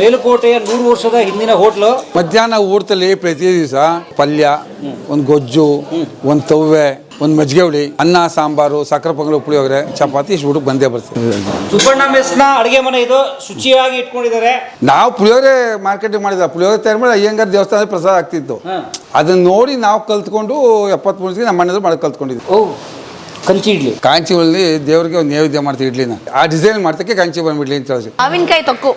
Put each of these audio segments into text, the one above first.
ಮೇಲುಕೋಟೆಯ ನೂರು ವರ್ಷದ ಹಿಂದಿನ ಹೋಟ್ಲು? ಮಧ್ಯಾಹ್ನ ಊಟದಲ್ಲಿ ಪ್ರತಿ ದಿವಸ ಪಲ್ಯ ಒಂದು ಗೊಜ್ಜು ಒಂದು ತವ್ವೆ ಒಂದು ಮಜ್ಜಿಗೆ ಹುಳಿ ಅನ್ನ ಸಾಂಬಾರು ಸಕ್ಕರೆ ಪೊಂಗಲ್ ಪುಳಿಯೋಗರೆ ಚಪಾತಿ ಇಷ್ಟು ಊಟಕ್ಕೆ ಬಂದೇ ಬರ್ತೀವಿ. ಸುಬ್ಬಣ್ಣ ಮೆಸ್ನ ಅಡುಗೆ ಮನೆ ಇದು ಶುಚಿಯಾಗಿ ಇಟ್ಕೊಂಡಿದ್ದಾರೆ. ನಾವು ಪುಳಿಯೋಗರೆ ಮಾರ್ಕೆಟಿಂಗ್ ಮಾಡಿದ ಪುಳಿಯೋಗರೆ ತಯಾರು ಮಾಡಿ ಅಯ್ಯಂಗಾರ್ ದೇವಸ್ಥಾನ ಪ್ರಸಾದ ಆಗ್ತಿತ್ತು. ಅದನ್ನ ನೋಡಿ ನಾವು ಕಲ್ತ್ಕೊಂಡು ಎಪ್ಪತ್ಮೂರು ನಮ್ಮ ಮನೆಯವರು ಮಾಡಿ ಕಲ್ತ್ಕೊಂಡಿದ್ವಿ. ಓ ಕಂಚಿ ಇಡ್ಲಿ. ಕಾಂಚಿಗಳಲ್ಲಿ ದೇವರಿಗೆ ಒಂದು ನೈವೇದ್ಯ ಮಾಡ್ತೀವಿ ಇಡ್ಲಿನ. ಆ ಡಿಸೈನ್ ಮಾಡ್ತಕ್ಕೆ ಕಾಂಚಿ ಬಂದ್ಬಿಡ್ಲಿ ಅಂತ ಹೇಳಿ ಮಾವಿನಕಾಯಿ ತೊಕ್ಕು.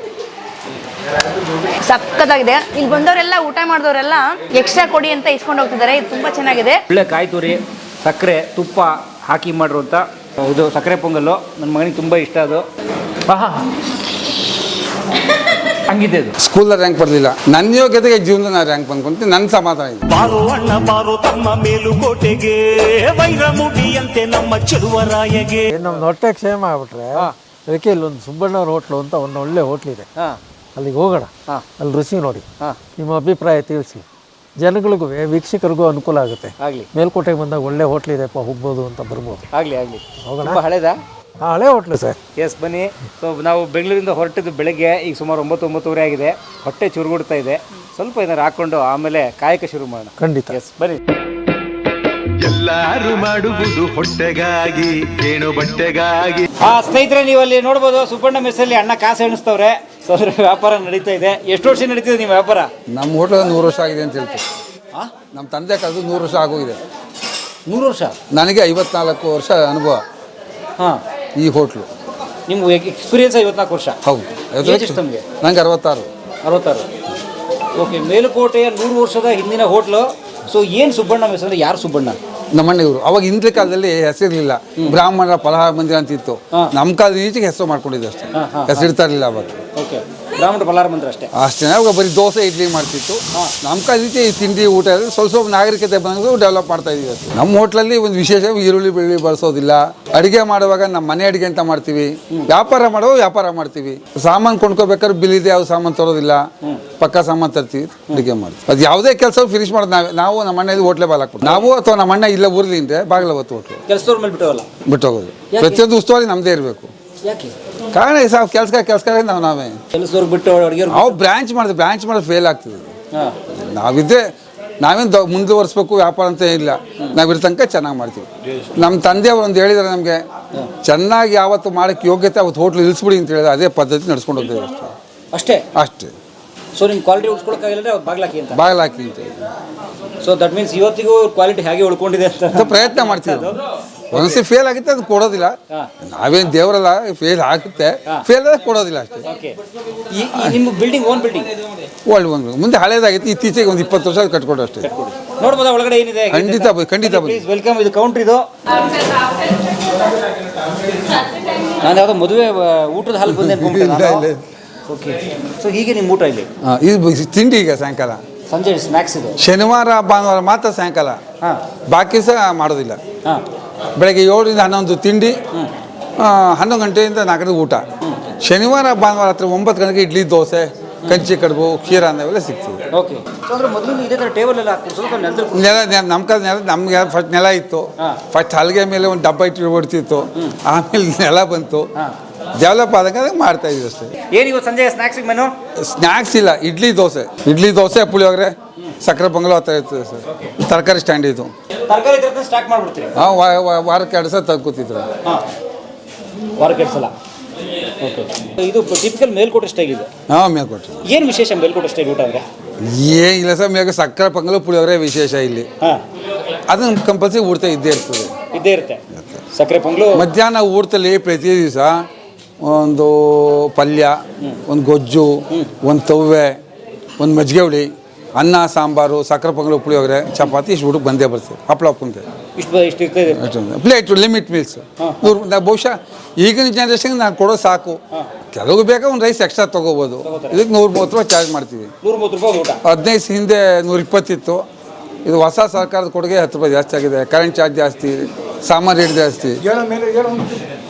ಸಕ್ಕತ್ತಾಗಿದೆ ಇಲ್ಲಿ ಬಂದವರೆಲ್ಲ ಊಟ ಮಾಡಿದವರೆಲ್ಲ ಎಕ್ಸ್ಟ್ರಾ ಕೊಡಿ ಅಂತ ಇಸ್ಕೊಂಡು ಹೋಗ್ತಿದ್ದಾರೆ. ಇದು ತುಂಬಾ ಚೆನ್ನಾಗಿದೆ. ಒಳ್ಳೆ ಕಾಯಿ ತುರಿ ಸಕ್ಕರೆ ತುಪ್ಪ ಹಾಕಿ ಮಾಡಿರುವಂಥ ಇದು ಸಕ್ಕರೆ ಪೊಂಗಲ್ಲು. ನನ್ನ ಮಗನಿಗೆ ತುಂಬ ಇಷ್ಟ ಅದು. ಆಹಾ. ಹಂಗಿದೆ ಅದು. ಸ್ಕೂಲಲ್ಲಿ ರ್ಯಾಂಕ್ ಬರಲಿಲ್ಲ. ನನ್ನ ಯೋಗ್ಯತೆಗೆ ಜೀವನದ ನಾನು ರ್ಯಾಂಕ್ ಬಂದ್ಕೊಂತೀನಿ. ನನ್ನ ಸಮಾಧಾನ ಇದೆ. ಬಾರೋ ಅಣ್ಣ ಬಾರೋ ತಮ್ಮ ಮೇಲುಕೋಟೆಗೆ ವೈರಮುಡಿಯಂತೆ ನಮ್ಮ ಚೆಲುವರಾಯಗೆ. ನಮ್ಮ ನಮ್ದು ಹೊಟ್ಟೆ ಕ್ಷೇಮ ಆಗ್ಬಿಟ್ರೆ ಅದಕ್ಕೆ ಇಲ್ಲೊಂದು ಸುಬ್ಬಣ್ಣವ್ರ ಹೋಟ್ಲು ಅಂತ ಒಂದು ಒಳ್ಳೆ ಹೋಟ್ಲಿದೆ ಇದೆ. ಹಾಂ. ಅಲ್ಲಿಗೆ ಹೋಗೋಣ. ಹಾಂ. ಅಲ್ಲಿ ರುಚಿ ನೋಡಿ. ಹಾಂ. ನಿಮ್ಮ ಅಭಿಪ್ರಾಯ ತಿಳಿಸಿ. ಜನಗಳಿಗೂ ವೀಕ್ಷಕರಿಗೂ ಅನುಕೂಲ ಆಗುತ್ತೆ. ಆಗಲಿ. ಮೇಲ್ಕೋಟೆಗೆ ಬಂದಾಗ ಒಳ್ಳೆ ಹೋಟ್ಲ್ ಇದೆಪ್ಪ ಹೋಗ್ಬೋದು ಅಂತ ಬರ್ಬೋದು. ಆಗಲಿ ಆಗಲಿ. ಹೋಗೋಣ? ಹಳೇದಾ? ಆ, ಹಳೆ ಹೋಟ್ಲು ಸರ್. ಎಸ್ ಬನ್ನಿ. ಸೊ ನಾವು ಬೆಂಗಳೂರಿಂದ ಹೊರಟಿದ್ದು ಬೆಳಗ್ಗೆ ಈಗ ಸುಮಾರು ಒಂಬತ್ತು ಒಂಬತ್ತುವರೆ ಆಗಿದೆ. ಹೊಟ್ಟೆ ಚುರುಗುಡ್ತಾ ಇದೆ. ಸ್ವಲ್ಪ ಏನಾರು ಹಾಕೊಂಡು ಆಮೇಲೆ ಕಾಯಕ ಶುರು ಮಾಡೋಣ. ಖಂಡಿತ. ಎಸ್ ಬನ್ನಿ. ಎಲ್ಲಾರು ಮಾಡುವುದು ಹೊಟ್ಟೆಗಾಗಿ ಏನು ಬಟ್ಟೆಗಾಗಿ. ಆ ಸ್ನೇಹಿತರೆ ನೀವು ಅಲ್ಲಿ ನೋಡ್ಬೋದು ಸುಬ್ಬಣ್ಣ ಮೆಸ್ಸಲ್ಲಿ ಅಣ್ಣ ಕಾಸು ಎಣಿಸ್ತವ್ರೆ. ಸೊ ಅದ್ರ ವ್ಯಾಪಾರ ನಡೀತಾ ಇದೆ. ಎಷ್ಟು ವರ್ಷ ನಡೀತಿದೆ ನಿಮ್ಮ ವ್ಯಾಪಾರ? ನಮ್ಮ ಹೋಟ್ಲಲ್ಲಿ ನೂರು ವರ್ಷ ಆಗಿದೆ ಅಂತ ಹೇಳ್ತೀವಿ. ನಮ್ಮ ತಂದೆ ಕಳೆದು ನೂರು ವರ್ಷ ಆಗೋಗಿದೆ. ನೂರು ವರ್ಷ? ನನಗೆ ಐವತ್ನಾಲ್ಕು ವರ್ಷ ಅನುಭವ ಹಾಂ. ಈ ಹೋಟ್ಲು. ನಿಮ್ಗೆ ಎಕ್ಸ್ಪೀರಿಯನ್ಸ್ ಐವತ್ನಾಲ್ಕು ವರ್ಷ? ಹೌದು. ಏಜ್ ಎಷ್ಟು ತಮಗೆ ನಂಗೆ ಅರವತ್ತಾರು. ಅರವತ್ತಾರು. ಓಕೆ ಮೇಲುಕೋಟೆಯ ನೂರು ವರ್ಷದ ಹಿಂದಿನ ಹೋಟ್ಲು. ಸೊ ಏನು ಸುಬ್ಬಣ್ಣ ಮೆಸ್ ಅಂದರೆ ಯಾರು ಸುಬ್ಬಣ್ಣ? ನಮ್ಮಣ್ಣ ಇವರು ಅವಾಗ ಹಿಂದಿನ ಕಾಲದಲ್ಲಿ ಹೆಸರಿರಲಿಲ್ಲ. ಬ್ರಾಹ್ಮಣರ ಫಲಹಾರ ಮಂದಿರ ಅಂತಿತ್ತು. ಹಾ. ನಮ್ಮ ಕಾಲದ ಈಚೆಗೆ ಹೆಸರು ಮಾಡ್ಕೊಂಡಿದ್ದೆ ಅಷ್ಟೇ. ಹೆಸರಿಡ್ತಾ ಹಾ, ಹೆಸರಿರ್ತಾ ಇರಲಿಲ್ಲ ಅವಾಗ. ಓಕೆ. ಬ್ರಾಹ್ಮಣ ಪಲಾರ ಮಂತ್ರ ಅಷ್ಟೇ? ಅಷ್ಟೇ. ಅವಾಗ ಬರೀ ದೋಸೆ ಇಡ್ಲಿ ಮಾಡ್ತಿತ್ತು. ನಮ್ಮ ಕಾಲ ಈಚೆ ಈ ತಿಂಡಿ ಊಟ ಸ್ವಲ್ಪ ಸ್ವಲ್ಪ ನಾಗರಿಕತೆ ಬಂದು ಡೆವಲಪ್ ಮಾಡ್ತಾ ಇದೀವಿ. ನಮ್ಮ ಹೋಟ್ಲಲ್ಲಿ ಒಂದು ವಿಶೇಷ ಈರುಳ್ಳಿ ಬೆಳ್ಳಿ ಬಳಸೋದಿಲ್ಲ. ಅಡುಗೆ ಮಾಡುವಾಗ ನಮ್ಮ ಮನೆ ಅಡಿಗೆ ಅಂತ ಮಾಡ್ತೀವಿ. ವ್ಯಾಪಾರ ಮಾಡುವಾಗ ವ್ಯಾಪಾರ ಮಾಡ್ತೀವಿ. ಸಾಮಾನು ಕೊಂಡ್ಕೋಬೇಕಾದ್ರೆ ಬಿಲ್ ಇದೆ ಯಾವ ಸಾಮಾನು ತರೋದಿಲ್ಲ. ಪಕ್ಕ ಸಾಮಾನು ತರ್ತೀವಿ ಅಡುಗೆ ಮಾಡ್ತೀವಿ. ಅದು ಯಾವುದೇ ಕೆಲಸ ಫಿನಿಶ್ ಮಾಡೋದು ನಾವೇ. ನಾವು ನಮ್ಮ ಅಣ್ಣ ಹೋಟ್ಲೆ ಬಾಲ್ ಹಾಕ್ಬಿಟ್ಟು. ನಾವು ಅಥವಾ ನಮ್ಮ ಅಣ್ಣ ಇಲ್ಲ ಊರ್ಲಿ ಅಂದ್ರೆ ಬಾಗಿಲ ಹೊತ್ತು ಹೋಟ್ಲು. ಕೆಲಸದವ್ರ ಮೇಲೆ ಬಿಟ್ಟವಲ್ಲ ಬಿಟ್ಟು ಹೋಗೋದು. ಪ್ರತಿಯೊಂದು ಉಸ್ತುವಾರಿ ನಮ್ಮದೇ ಇರಬೇಕು. ಯಾಕೆ? ಕಾರಣ ಸಾವು ಕೆಲಸ ಕೆಲಸ ನಾವು ನಾವೇ. ಕೆಲಸದವ್ರು ಬಿಟ್ಟು ಅಡುಗೆ ನಾವು ಬ್ರಾಂಚ್ ಮಾಡಿದ್ರೆ ಬ್ರಾಂಚ್ ಮಾಡೋದು ಫೇಲ್ ಆಗ್ತದೆ. ನಾವಿದ್ದೆ ನಾವಿದ್ರೆ ನಾವೇನು ದೊ ಮುಂದುವರಿಸ್ಬೇಕು ವ್ಯಾಪಾರ ಅಂತ ಇಲ್ಲ ನಾವಿರೋ ತನಕ ಚೆನ್ನಾಗಿ ಮಾಡ್ತೀವಿ. ನಮ್ಮ ತಂದೆಯವರು ಒಂದು ಹೇಳಿದ್ದಾರೆ ನಮಗೆ ಚೆನ್ನಾಗಿ ಯಾವತ್ತು ಮಾಡೋಕ್ಕೆ ಯೋಗ್ಯತೆ ಅವತ್ತು ಹೋಟ್ಲ್ ಇಳಿಸ್ಬಿಡಿ ಅಂತ ಹೇಳಿದ್ರೆ ಅದೇ ಪದ್ಧತಿ ನಡ್ಸ್ಕೊಂಡು ಹೋಗ್ತೀವಿ ಅಷ್ಟೇ. ಅಷ್ಟೇ? ಅಷ್ಟೇ. ಸೊ ನಿಮ್ಮ ಕ್ವಾಲಿಟಿ ಉಳಿಸ್ಕೊಳಕ್ಕಾಗಿಲ್ಲ ಬಾಗ್ಲಾಕಿ ಅಂತ? ಬಾಗಿಲು ಹಾಕಿ ಅಂತ. ಸೊ ದಟ್ ಮೀನ್ಸ್ ಇವತ್ತಿಗೂ ಕ್ವಾಲಿಟಿ ಹೇಗೆ ಉಳ್ಕೊಂಡಿದೆ ಅಂತ? ಪ್ರಯತ್ನ ಮಾಡ್ತೀವಿ ಒಂದ್ಸತಿ ಫೇಲ್ ಆಗುತ್ತೆ ಅದು ಕೊಡೋದಿಲ್ಲ. ನಾವೇನು ದೇವರಲ್ಲ ಫೇಲ್ ಆಗುತ್ತೆ ಫೇಲ್ ಆದ್ರೆ ಕೊಡೋದಿಲ್ಲ ಅಷ್ಟೇ. ನಿಮ್ಮ ಬಿಲ್ಡಿಂಗ್ ಓನ್ ಬಿಲ್ಡಿಂಗ್ ಒಳ್ಳೆ ಒಂದು ಮುಂದೆ ಹಳೇದಾಗಿತ್ತು ಇತ್ತೀಚೆಗೆ ಒಂದು ಇಪ್ಪತ್ತು ವರ್ಷ ಕಟ್ಕೊಂಡು ಅಷ್ಟೇ. ನೋಡ್ಬೋದಾ ಒಳಗಡೆ ಏನಿದೆ? ಖಂಡಿತ ಬನ್ನಿ, ಖಂಡಿತ ಬನ್ನಿ. ವೆಲ್ಕಮ್ ಇದು ಕೌಂಟ್ರ್ ಇದು. ನಾನು ಯಾವುದೋ ಮದುವೆ ಊಟದ ಹಾಲು ಬಂದೆ. ಓಕೆ ಸೊ ಹೀಗೆ ನಿಮ್ಮ ಊಟ ಇಲ್ಲಿ? ಹಾಂ ಇದು ತಿಂಡಿ ಈಗ ಸಾಯಂಕಾಲ. ಸಂಜೆ ಸ್ನಾಕ್ಸ್ ಇದು. ಶನಿವಾರ ಭಾನುವಾರ ಮಾತ್ರ ಸಾಯಂಕಾಲ. ಹಾಂ. ಬಾಕಿ ಸಹ ಮಾಡೋದಿಲ್ಲ. ಹಾಂ. ಬೆಳಗ್ಗೆ ಏಳರಿಂದ ಹನ್ನೊಂದು ತಿಂಡಿ ಹನ್ನೊಂದು ಗಂಟೆಯಿಂದ ನಾಲ್ಕರಿಂದ ಊಟ. ಶನಿವಾರ ಭಾನುವಾರ ಹತ್ರ ಒಂಬತ್ತು ಗಂಟೆಗೆ ಇಡ್ಲಿ ದೋಸೆ ಕಂಚಿ ಕಡುಬು ಕ್ಷೀರ ಅನ್ನೋವೆಲ್ಲ ಸಿಗ್ತದೆ. ಓಕೆ. ಅಂದ್ರೆ ಮೊದಲು ಇದೇ ಥರ ನೆಲದಲ್ಲಿ ನೆಲ ನಮ್ಮ ಕಾಲ ನೆಲ ನಮ್ಗೆ ಫಸ್ಟ್ ನೆಲ ಇತ್ತು. ಫಸ್ಟ್ ಹಲಗೆ ಮೇಲೆ ಒಂದು ಡಬ್ಬ ಇಟ್ಟು ಹೊಡ್ತಿತ್ತು ಆಮೇಲೆ ನೆಲ ಬಂತು. ಡೆವಲಪ್ ಆದಂಗೆ ಅದಕ್ಕೆ ಮಾಡ್ತಾ ಇದ್ದೀವಿ ಅಷ್ಟೇ. ಏನು ಇವತ್ತು ಸಂಜೆ ಸ್ನಾಕ್ಸ್ ಮೆನು ಸ್ನಾಕ್ಸ್ ಇಲ್ಲ ಇಡ್ಲಿ ದೋಸೆ. ಇಡ್ಲಿ ದೋಸೆ ಪುಳಿಯೋಗರೆ. ಸಕ್ಕರೆ ಪೊಂಗಲ್ ಹತ್ರ ಇರ್ತದೆ ಸರ್. ತರಕಾರಿ ಸ್ಟ್ಯಾಂಡ್ ಇದು. ತರಕಾರಿ ತರಕಾರಿ ಸ್ಟಾರ್ಟ್ ಮಾಡ್ಬಿಡ್ತೀರಿ? ಹಾಂ ವಾರಕ್ಕೆ ಎರಡು ಸಲ ತಗ್ಕೊತಿದ್ರು ವಾರಕ್ಕೆ ಎರಡು ಸಲ? ಓಕೆ ಇದು ಟಿಪಿಕಲ್ ಮೇಲ್ಕೋಟೆ ಸ್ಟೈಲ್ ಇದೆ? ಹಾಂ ಮೇಲ್ಕೋಟೆ ಏನು ವಿಶೇಷ ಮೇಲ್ಕೋಟೆ ಸ್ಟೈಲ್ ಊಟ ಅಂದರೆ? ಏನಿಲ್ಲ ಸರ್ ಮೇಗ ಸಕ್ಕರೆ ಪೊಂಗಲ ಪುಳಿಯೋಗರೆ ವಿಶೇಷ ಇಲ್ಲಿ. ಹಾಂ. ಅದನ್ನು ಕಂಪಲ್ಸರಿ ಊಟ ಇದ್ದೇ ಇರ್ತದೆ. ಇದ್ದೇ ಇರುತ್ತೆ. ಸಕ್ಕರೆ ಪೊಂಗಲು ಮಧ್ಯಾಹ್ನ ಊಟದಲ್ಲಿ ಪ್ರತಿ ದಿವಸ ಒಂದು ಪಲ್ಯ ಒಂದು ಗೊಜ್ಜು ಒಂದು ತವ್ವೆ ಒಂದು ಮಜ್ಜಿಗೆ ಹುಳಿ. ಅನ್ನ ಸಾಂಬಾರು ಸಕ್ಕರೆ ಪೊಂಗಲ್ ಪುಳಿಯೋಗರೆ ಚಪಾತಿ ಇಷ್ಟು ಊಟಕ್ಕೆ ಬಂದೇ ಬರ್ತೀವಿ. ಹಪ್ಪಳ ಉಪ್ಪಿನಕಾಯಿ ಇಷ್ಟು ಇಷ್ಟು ಇರ್ತದೆ. ಪ್ಲೇಟ್ ಲಿಮಿಟ್ ಮೀಲ್ಸ್ ನೂರು ನಾವು ಬಹುಶಃ ಈಗಿನ ಜನ್ರೇಷನ್ಗೆ ನಾನು ಕೊಡೋ ಸಾಕು. ಕೆಲವು ಬೇಕಾ ಒಂದು ರೈಸ್ ಎಕ್ಸ್ಟ್ರಾ ತೊಗೋಬೋದು. ಇದಕ್ಕೆ ನೂರ ಮೂವತ್ತು ರೂಪಾಯಿ ಚಾರ್ಜ್ ಮಾಡ್ತೀವಿ. ಹದಿನೈದು ಹಿಂದೆ ನೂರ ಇಪ್ಪತ್ತಿತ್ತು ಇದು ಹೊಸ ಸರ್ಕಾರದ ಕೊಡುಗೆ ಹತ್ತು ರೂಪಾಯಿ ಜಾಸ್ತಿ ಆಗಿದೆ. ಕರೆಂಟ್ ಚಾರ್ಜ್ ಜಾಸ್ತಿ ಸಾಮಾನು ರೇಟ್ ಜಾಸ್ತಿ.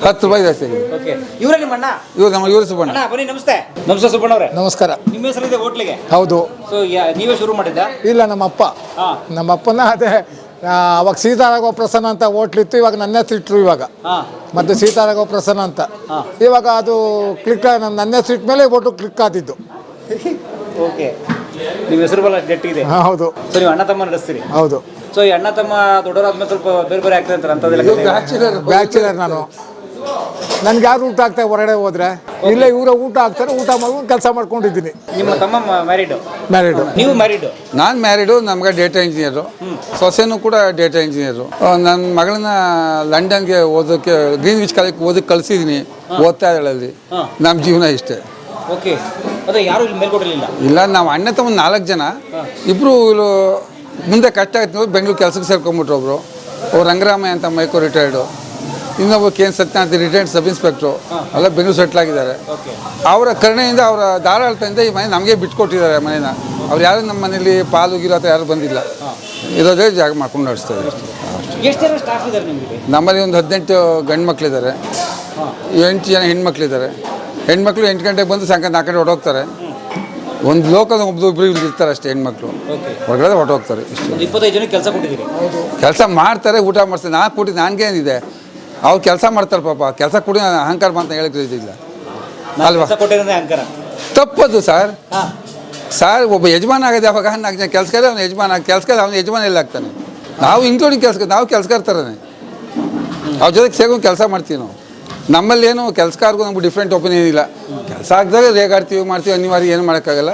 ಹತ್ತು ರೂಪಾಯಿ ಜಾಸ್ತಿ ಆಗಿದೆ. ಓಕೆ. ಇವರೇ ನಿಮ್ಮ ಅಣ್ಣ ಇವ್ರು ನಮ್ಮ ಇವರು ಸುಬ್ಬಣ್ಣ. ಅಣ್ಣ ಬನ್ನಿ ನಮಸ್ತೆ. ನಮಸ್ತೆ ಸುಬ್ಬಣ್ಣ ಅವರೇ. ನಮಸ್ಕಾರ. ನಿಮ್ಮ ಹೆಸರಿದೆ ಹೋಟ್ಲಿಗೆ? ಹೌದು. ಸೊ ನೀವೇ ಶುರು ಮಾಡಿದ್ದ? ಇಲ್ಲ ನಮ್ಮಪ್ಪ. ಹಾಂ. ನಮ್ಮಪ್ಪನ ಅದೇ ಆ, ಅವಾಗ ಸೀತಾರಾಘವ ಪ್ರಸನ್ನ ಅಂತ ಹೋಟ್ಲಿತ್ತು ಇವಾಗ ನನ್ನ ಹೆಸರು ಇಟ್ರು ಇವಾಗ. ಹಾ. ಮತ್ತು ಸೀತಾರಾಘವ ಪ್ರಸನ್ನ ಅಂತ. ಇವಾಗ ಅದು ಕ್ಲಿಕ್ ನನ್ನ ಹೆಸರು ಇಟ್ಟ ಮೇಲೆ ಹೋಟ್ಲು ಕ್ಲಿಕ್ ಆದಿದ್ದು. ಓಕೆ. ನಿಮ್ಮ ಹೆಸರು ಬಲ್ಲ ಗಟ್ಟಿಗಿದೆ. ಹಾಂ ಹೌದು. ಸೊ ನೀವು ಅಣ್ಣ ತಮ್ಮ ನಡೆಸ್ತೀರಿ. ಹೌದು. ಸೊ ಈ ಅಣ್ಣ ತಮ್ಮ ದೊಡ್ಡವರಾದ್ಮೇಲೆ ಸ್ವಲ್ಪ ಬೇರೆ ಬೇರೆ ಆಗ್ತದೆ ಅಂತಾರೆ ಅಂತದೆಲ್ಲ ಬ್ಯಾಚುಲರ್ ಬ್ಯಾಚುಲರ್ ನಾನು. ನನ್ಗೆ ಯಾರು ಊಟ ಆಗ್ತಾ ಹೊರಗಡೆ ಹೋದ್ರೆ? ಇಲ್ಲ ಇವರ ಊಟ ಆಗ್ತಾರೆ ಊಟ ಮಾಡ್ಕೊಂಡು ಕೆಲಸ ಮಾಡ್ಕೊಂಡಿದ್ದೀನಿ. ನಿಮ್ಮ ತಮ್ಮ ಮ್ಯಾರಿಡ್ ಮ್ಯಾರಿಡು ನೀವು ಮ್ಯಾರಿಡ್ ನಾನು ಮ್ಯಾರಿಡು ನಮಗೆ ಡೇಟಾ ಇಂಜಿನಿಯರು ಸೊಸೆನೂ ಕೂಡ ಡೇಟಾ ಇಂಜಿನಿಯರು ನನ್ನ ಮಗಳನ್ನ ಲಂಡನ್ಗೆ ಓದೋಕ್ಕೆ ಗ್ರೀನ್ ವಿಚ್ ಕಾಲೇಜ್ ಓದಕ್ಕೆ ಕಳಿಸಿದ್ದೀನಿ ಓದ್ತಾ ಇದ್ದಾಳಲ್ಲಿ ನಮ್ಮ ಜೀವನ ಇಷ್ಟೇ. ಓಕೆ ಅದೇ ಯಾರು ಇಲ್ಲಿ ನಾವು ಅಣ್ಣ ತಮ್ಮ ನಾಲ್ಕು ಜನ. ಇಬ್ಬರು ಮುಂದೆ ಕಷ್ಟ ಆಯ್ತು ಬೆಂಗಳೂರು ಕೆಲಸಕ್ಕೆ ಸೇರ್ಕೊಂಬಿಟ್ರು ಒಬ್ರು. ಅವ್ರು ರಂಗರಾಮಯ್ಯ ಅಂತ ಮೈಕೋ ರಿಟೈರ್ಡು ಇನ್ನೊಬ್ಬ K N Satyanath retired sub inspector ಎಲ್ಲ ಬೆಂಗಳೂರು ಸೆಟ್ಲ್ ಆಗಿದ್ದಾರೆ. ಅವರ ಕರುಣೆಯಿಂದ ಅವರ ಧಾರಾಳತೆಯಿಂದ ಈ ಮನೆ ನಮಗೆ ಬಿಟ್ಕೊಟ್ಟಿದ್ದಾರೆ ಮನೇನ. ಅವ್ರು ಯಾರು ನಮ್ಮ ಮನೇಲಿ ಪಾಲು ಗೀಲು ಹತ್ರ ಯಾರು ಬಂದಿಲ್ಲ. ಇರೋದೇ ಜಾಗ ಮಾಡ್ಕೊಂಡು ನಡೆಸ್ತಾ ಇದ್ದಾರೆ. ಜನ ನಮ್ಮಲ್ಲಿ ಒಂದು ಹದಿನೆಂಟು ಗಂಡು ಮಕ್ಕಳಿದ್ದಾರೆ ಎಂಟು ಜನ ಹೆಣ್ಮಕ್ಳಿದ್ದಾರೆ. ಹೆಣ್ಮಕ್ಳು ಎಂಟು ಗಂಟೆಗೆ ಬಂದು ಸಾಯಂಕಾಲ ನಾಲ್ಕು ಗಂಟೆ ಹೊರಟೋಗ್ತಾರೆ. ಒಂದು ಲೋಕಲ್ ಒಬ್ಬರು ಇಬ್ಬರು ಇರ್ತಾರೆ ಅಷ್ಟೇ ಹೆಣ್ಮಕ್ಳು. ಹೊರಗಡೆ ಹೊರಟೋಗ್ತಾರೆ ಇಷ್ಟು. ಇಪ್ಪತ್ತೈದು ಜನಕ್ಕೆ ಕೆಲಸ ಕೊಟ್ಟಿದ್ದೀರಿ? ಕೆಲಸ ಮಾಡ್ತಾರೆ ಊಟ ಮಾಡ್ತಾರೆ. ನಾಲ್ಕು ಕೊಟ್ಟಿದ್ದು ನನಗೇನಿದೆ ಅವ್ರು ಕೆಲಸ ಮಾಡ್ತಾರೆ ಪಾಪ. ಕೆಲಸ ಕೊಡಿ ಅಹಂಕಾರ ಅಂತ ಹೇಳಕ್ಕೆ ಇದಿಲ್ಲ ಅಲ್ವಾ? ಕೆಲಸ ತಪ್ಪದು ಸರ್. ಸರ್ ಒಬ್ಬ ಯಜಮಾನ ಆಗಿದೆ ಅವಾಗ ನಾಲ್ಕು ಜನ ಕೆಲಸಗಾರ ಅವ್ನು ಯಜಮಾನ ಕೆಲಸಗಾರ ಅವ್ನು ಯಜಮಾನ ಎಲ್ಲ ಆಗ್ತಾನೆ. ನಾವು ಇನ್ಕ್ಲೂಡಿಂಗ್ ಕೆಲಸ ನಾವು ಕೆಲಸಗಾರ್ತಾರೇ ಅವ್ರ ಜೊತೆಗೆ ಸೇರ್ಕೊಂಡು ಕೆಲಸ ಮಾಡ್ತೀವಿ ನಾವು. ನಮ್ಮಲ್ಲಿ ಏನು ಕೆಲಸಕಾರ್ಗೂ ನಮ್ಗೆ ಡಿಫ್ರೆಂಟ್ ಒಪಿನಿಯನ್ ಇಲ್ಲ ಕೆಲಸ ಆಗ್ದಾಗ ರೇಗಾಡ್ತೀವಿ ಮಾಡ್ತೀವಿ ಅನಿವಾರ್ಯ ಏನು ಮಾಡೋಕ್ಕಾಗಲ್ಲ.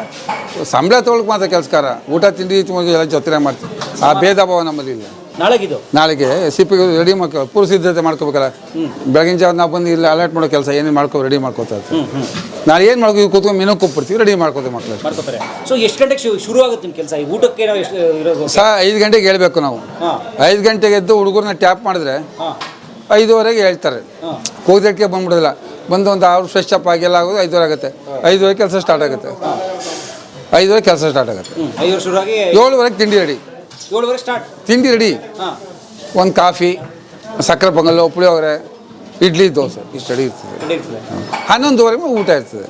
ಸಂಬಳ ತೊಗೊಳಕ್ಕೆ ಮಾತ್ರ ಕೆಲಸಕಾರ ಊಟ ತಿಂಡಿ ಎಲ್ಲ ಜೊತೆ ಮಾಡ್ತೀವಿ. ಆ ಭೇದ ಭಾವ ನಮ್ಮಲ್ಲಿ ಇಲ್ಲ. ನಾಳೆಗಿದು? ನಾಳೆಗೆ ಸಿಪ್ಪಿ ರೆಡಿ ಮಾಡ್ಕೋ ಪೂರ್ವ ಸಿದ್ಧತೆ ಮಾಡ್ಕೋಬೇಕಲ್ಲ. ಬೆಳಗಿನ ಜಾವ ನಾವು ಬಂದು ಇಲ್ಲಿ ಅಲರ್ಟ್ ಮಾಡೋ ಕೆಲಸ ಏನೇನು ಮಾಡ್ಕೋ ರೆಡಿ ಮಾಡ್ಕೋತಾ ಇರ್ತೀವಿ ನಾಳೆ ಏನು ಮಾಡ್ಕೋ ಕೂತ್ಕೊಂಡು ಮೆನು ಕೊಟ್ಬಿಡ್ತೀವಿ ರೆಡಿ ಮಾಡ್ಕೋತೀವಿ ಮಕ್ಕಳು ಮಾಡ್ಕೋತಾರೆ. ಸೊ ಎಷ್ಟು ಗಂಟೆಗೆ ಶು- ಶುರು ಆಗುತ್ತೆ ನಿಮ್ಮ ಕೆಲಸ? ಈ ಊಟಕ್ಕೆ ನಾವು ಎಷ್ಟು ಇರೋದು? ಸಹ ಐದು ಗಂಟೆಗೆ ಹೇಳ್ಬೇಕು ನಾವು. ಹಾಂ. ಐದು ಗಂಟೆಗೆ ಎದ್ದು ಹುಡುಗರನ್ನ ಟ್ಯಾಪ್ ಮಾಡಿದ್ರೆ ಹಾಂ. ಐದುವರೆಗೆ ಹೇಳ್ತಾರೆ. ಕೂದಕ್ಕೆ ಬಂದ್ಬಿಡೋದಿಲ್ಲ. ಬಂದು ಒಂದು ಆರು ಫ್ರೆಶ್ ಅಪ್ ಆಗಿ ಎಲ್ಲ ಆಗೋದು ಐದುವರೆ ಆಗುತ್ತೆ. ಐದುವರೆ ಕೆಲಸ ಸ್ಟಾರ್ಟ್ ಆಗುತ್ತೆ. ಐದುವರೆ ಕೆಲಸ ಸ್ಟಾರ್ಟ್ ಆಗುತ್ತೆ. ಹ್ಞೂ ಐದು ಶುರುವಾಗಿ ಏಳುವರೆಗೆ ತಿಂಡಿ ರೆಡಿ ಏಳುವರೆ ಸ್ಟಾರ್ಟ್ ತಿಂಡಿ ರೆಡಿ ಹಾಂ. ಒಂದು ಕಾಫಿ ಸಕ್ಕರೆ ಪೊಂಗಲ್ಲು ಪುಳಿಯೋಗರೆ ಇಡ್ಲಿ ದೋಸೆ. ಇಷ್ಟು ರೆಡಿ ಇರ್ತದೆ. ಹನ್ನೊಂದುವರೆ ಊಟ ಇರ್ತದೆ.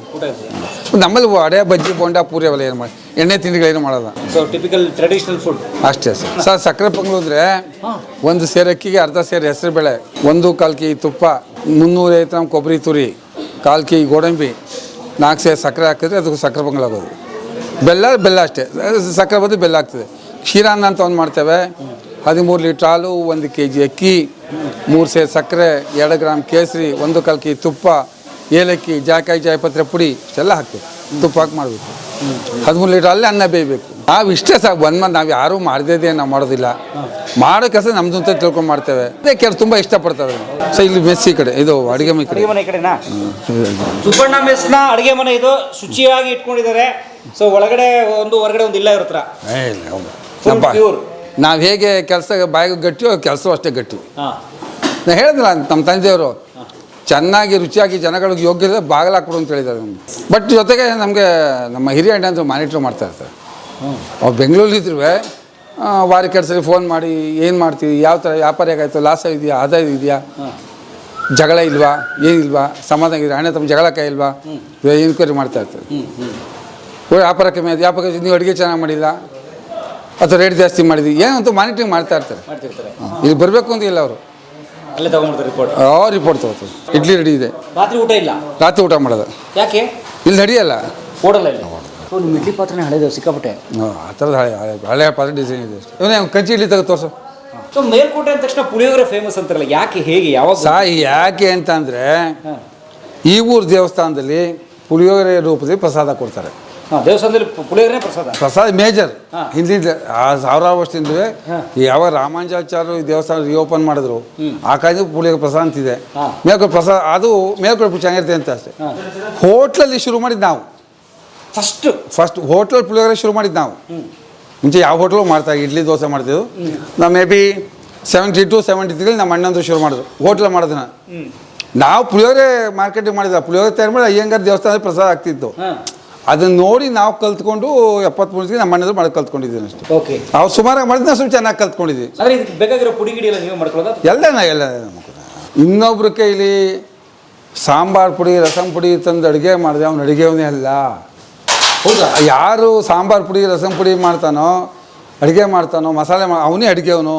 ನಮ್ಮಲ್ಲಿ ವಡೆ ಬಜ್ಜಿ ಬೋಂಡ ಪೂರಿ ಅವೆಲ್ಲ ಏನು ಮಾಡಿ ಎಣ್ಣೆ ತಿಂಡಿಗಳೇನು ಮಾಡಲ್ಲ. ಸೊ ಟಿಪಿಕಲ್ ಟ್ರೆಡಿಷನಲ್ ಫುಡ್ ಅಷ್ಟೇ ಸರ್ ಸರ್ ಸಕ್ಕರೆ ಪೊಂಗಲ್ ಅಂದರೆ ಒಂದು ಸೇರು ಅಕ್ಕಿಗೆ ಅರ್ಧ ಸೇರು ಹೆಸರು ಬೇಳೆ ಒಂದು ಕಾಲು ಕೆ ತುಪ್ಪ ಮುನ್ನೂರೈದು ಗ್ರಾಮ್ ಕೊಬ್ಬರಿ ತುರಿ ಕಾಲು ಕೆ ಗೋಡಂಬಿ ನಾಲ್ಕು ಸೇರು ಸಕ್ಕರೆ ಹಾಕಿದ್ರೆ ಅದಕ್ಕೆ ಸಕ್ಕರೆ ಪೊಂಗಲ್ ಆಗೋದು. ಬೆಲ್ಲ ಬೆಲ್ಲ ಅಷ್ಟೇ. ಸಕ್ಕರೆ ಬಂದು ಬೆಲ್ಲ ಆಗ್ತದೆ. ಕ್ಷೀರಾನ್ನ ಅಂತ ಒಂದು ಮಾಡ್ತೇವೆ. ಹದಿಮೂರು ಲೀಟ್ರ್ ಹಾಲು ಒಂದು ಕೆ ಜಿ ಅಕ್ಕಿ ಮೂರು ಸೇರು ಸಕ್ಕರೆ ಎರಡು ಗ್ರಾಮ್ ಕೇಸರಿ ಒಂದು ಕಲ್ಕಿ ತುಪ್ಪ ಏಲಕ್ಕಿ ಜಾಕಾಯಿ ಜಾಯಪತ್ರೆ ಪುಡಿ ಇಷ್ಟೆಲ್ಲ ಹಾಕ್ತೇವೆ. ತುಪ್ಪ ಹಾಕಿ ಮಾಡಬೇಕು. ಹದಿಮೂರು ಲೀಟ್ರ್ ಅಲ್ಲೇ ಅನ್ನ ಬೇಯಬೇಕು. ನಾವು ಇಷ್ಟೇ ಸಾಕು. ಒಂದು ಮಂದಿ ನಾವು ಯಾರೂ ಮಾಡ್ದೇ ನಾವು ಮಾಡೋದಿಲ್ಲ. ಮಾಡೋ ಕೆಲಸ ನಮ್ದು ಅಂತ ತಿಳ್ಕೊಂಡು ಮಾಡ್ತೇವೆ. ಅದೇ ಕೆಲಸ ತುಂಬ ಇಷ್ಟಪಡ್ತಾರೆ ಸೊ ಇಲ್ಲಿ ಮೆಸ್ಸಿ ಕಡೆ ಇದು ಅಡುಗೆ ಮನೆ ಕಡೆ. ಅಡುಗೆ ಮನೆ ಈ ಕಡೆನಾ? ಸುಬ್ಬಣ್ಣ ಮೆಸ್ನ ಅಡುಗೆ ಮನೆ ಇದು ಶುಚಿಯಾಗಿ ಇಟ್ಕೊಂಡಿದ್ದಾರೆ. ಸೊ ಒಳಗಡೆ ಒಂದು ಹೊರಗಡೆ ಒಂದು ಇಲ್ಲ ಇರುತ್ತರ ನಾವು ಹೇಗೆ ಕೆಲಸ ಬಾಯಿಗೆ ಗಟ್ಟಿಯೋ ಕೆಲಸ ಅಷ್ಟೇ ಗಟ್ಟಿ. ಹಾಂ. ನಾ ಹೇಳಿದ್ರಲ್ಲ ನಮ್ಮ ತಂದೆಯವರು ಚೆನ್ನಾಗಿ ರುಚಿಯಾಗಿ ಜನಗಳಿಗೆ ಯೋಗ್ಯತೆ ಬಾಗಿಲು ಹಾಕ್ಬಿಡು ಅಂತ ಹೇಳಿದ್ದಾರೆ ನಮ್ಗೆ. ಬಟ್ ಜೊತೆಗೆ ನಮಗೆ ನಮ್ಮ ಹಿರಿಯ ಅಣ್ಣ ಅಂತ ಮಾನಿಟ್ರ್ ಮಾಡ್ತಾ ಇರ್ತಾರೆ. ಅವ್ರು ಬೆಂಗಳೂರಲ್ಲಿದ್ರು ವಾರಕ್ಕೆ ಎರಡು ಸರಿ ಫೋನ್ ಮಾಡಿ ಏನು ಮಾಡ್ತೀವಿ ಯಾವ ಥರ ವ್ಯಾಪಾರ ಹೇಗಾಯ್ತು ಲಾಸ್ ಇದೆಯಾ ಆದಾಯ ಇದೆಯಾ ಜಗಳ ಇಲ್ವಾ ಏನಿಲ್ವಾ ಸಮಾಧಾನ ಇದೆ ಅಣ್ಣ ತಮ್ಮ ಜಗಳ ಕೈ ಇಲ್ವಾ ಎನ್ಕ್ವೈರಿ ಮಾಡ್ತಾ ಇರ್ತಾರೆ. ವ್ಯಾಪಾರ ಕಮ್ಮಿ ಆಯ್ತು ವ್ಯಾಪಾರ ನೀವು ಅಡುಗೆ ಚೆನ್ನಾಗಿ ಮಾಡಿಲ್ಲ? ಅಥವಾ ರೇಟ್ ಜಾಸ್ತಿ ಮಾಡಿದ್ವಿ. ಏನಂತೂ ಮಾನಿಟ್ರಿಂಗ್ ಮಾಡ್ತಾ ಇರ್ತಾರೆ. ಮಾಡ್ತಿರ್ತಾರೆ. ಇಲ್ಲಿ ಬರಬೇಕು ಅಂತ ಇಲ್ಲ ಅವರು. ಅಲ್ಲೇ ತಗೊಂಡ್ಬಿಡ್ತಾರೆ ರಿಪೋರ್ಟ್ ಆ ರಿಪೋರ್ಟ್ ತಗೋತಾರೆ. ಇಡ್ಲಿ ರೆಡಿ ಇದೆ. ರಾತ್ರಿ ಊಟ ಇಲ್ಲ? ರಾತ್ರಿ ಊಟ ಮಾಡೋದು. ಯಾಕೆ? ಇಲ್ಲಿ ನಡೆಯಲ್ಲ. ಓಡಲ್ಲ ಇಲ್ಲ. ಸೊ ನಿಮ್ಮ ಇಡ್ಲಿ ಪಾತ್ರನೇ ಹಳೆದು ಸಿಕ್ಕಾಪಟ್ಟೆ? ಆ ಥರದ ಹಳೆ ಹಳೆ ಹಳೆ ಪಾತ್ರೆ ಡಿಸೈನ್ ಇದೆ ಇವನೇ ಕಂಚಿ ಇಡ್ಲಿ ತಗೋ ತೋರಿಸು. ಸೊ ಮೇಲ್ಕೋಟೆ ಅಂದ ತಕ್ಷಣ ಪುಳಿಯೋಗರೆ ಫೇಮಸ್ ಅಂತಾರಲ್ಲ ಯಾಕೆ ಹೇಗೆ ಯಾವಾಗ? ಸಾಯಿ ಯಾಕೆ ಅಂತಂದರೆ ಈ ಊರು ದೇವಸ್ಥಾನದಲ್ಲಿ ಪುಳಿಯೋಗರೆ ರೂಪದಲ್ಲಿ ಪ್ರಸಾದ ಕೊಡ್ತಾರೆ. ದೇವಸ್ಥಾನದಲ್ಲಿ ಪುಳಿಯೋಗರೆ ಪ್ರಸಾದ? ಪ್ರಸಾದ ಮೇಜರ್. ಹಿಂದಿನ ಸಾವಿರಾರು ಆ ಸಾವಿರಾರು ವರ್ಷದಿಂದಲೇ ಯಾವ ರಾಮಾಂಜಾಚಾರ್ಯರು ಈ ದೇವಸ್ಥಾನ ರಿಓಪನ್ ಮಾಡಿದ್ರು ಆ ಕಾಯ್ದು ಪುಳಿಯೋಗರೆ ಪ್ರಸಾದ ಅಂತಿದೆ. ಹಾ. ಮೇಲ್ಕೊಟ್ಟು ಪ್ರಸಾದ ಅದು ಮೇಲ್ಕೊಳ ಚೆನ್ನಾಗಿರುತ್ತೆ ಅಂತ ಅಷ್ಟೇ. ಹೋಟ್ಲಲ್ಲಿ ಶುರು ಮಾಡಿದ್ದು ನಾವು. ಫಸ್ಟ್ ಫಸ್ಟ್ ಹೋಟ್ಲಲ್ಲಿ ಪುಳಿಯೋಗರೆ ಶುರು ಮಾಡಿದ್ದು ನಾವು. ಮುಂಚೆ ಯಾವ ಹೋಟ್ಲು ಮಾಡ್ತಾ ಇಡ್ಲಿ ದೋಸೆ ಮಾಡ್ತಿದ್ವು ನಾವು maybe seventy two seventy ತ್ರೀಲಿ ನಮ್ಮ ಅಣ್ಣಂದು ಶುರು ಮಾಡಿದ್ರು ಹೋಟ್ಲ ಮಾಡೋದನ್ನ ನಾವು ಪುಳಿಯೋಗರೆ ಮಾರ್ಕೆಟಿಂಗ್ ಮಾಡಿದ ಪುಳಿಯೋಗರೆ ತಯಾರು ಮಾಡಿ ಅಯ್ಯಂಗಾರ್ ದೇವಸ್ಥಾನದಲ್ಲಿ ಪ್ರಸಾದ ಆಗ್ತಿತ್ತು ಅದನ್ನ ನೋಡಿ ನಾವು ಕಲ್ತ್ಕೊಂಡು ಎಪ್ಪತ್ಮೂರು ನಮ್ಮ ಮನೆಯವ್ರು ಮಾಡಿ ಕಲ್ತ್ಕೊಂಡಿದ್ದೀನಿ ಅಷ್ಟೇ. ಓಕೆ ಅವ್ರು ಸುಮಾರಾಗಿ ಮಾಡಿದ್ನ ನಾವು ಸ್ವಲ್ಪ ಚೆನ್ನಾಗಿ ಕಲ್ತ್ಕೊಂಡಿದ್ವಿ. ಅಂದ್ರೆ ಇದಕ್ಕೆ ಬೇಕಾಗಿರೋ ಪುಡಿ ಗಿಡಿ ಎಲ್ಲ ನೀವೇ ಮಾಡ್ಕೊಳ್ಳೋದು? ಎಲ್ಲ ಇನ್ನೊಬ್ರ ಕೈಲಿ ಸಾಂಬಾರ್ ಪುಡಿ ರಸಂ ಪುಡಿ ತಂದು ಅಡುಗೆ ಮಾಡಿದೆ ಅವ್ನು ಅಡುಗೆವನೇ ಅಲ್ಲ. ಹೌದಾ? ಯಾರು ಸಾಂಬಾರ್ ಪುಡಿ ರಸಂ ಪುಡಿ ಮಾಡ್ತಾನೋ ಅಡುಗೆ ಮಾಡ್ತಾನೋ ಮಸಾಲೆ ಮಾ ಅವನೇ ಅಡುಗೆವನು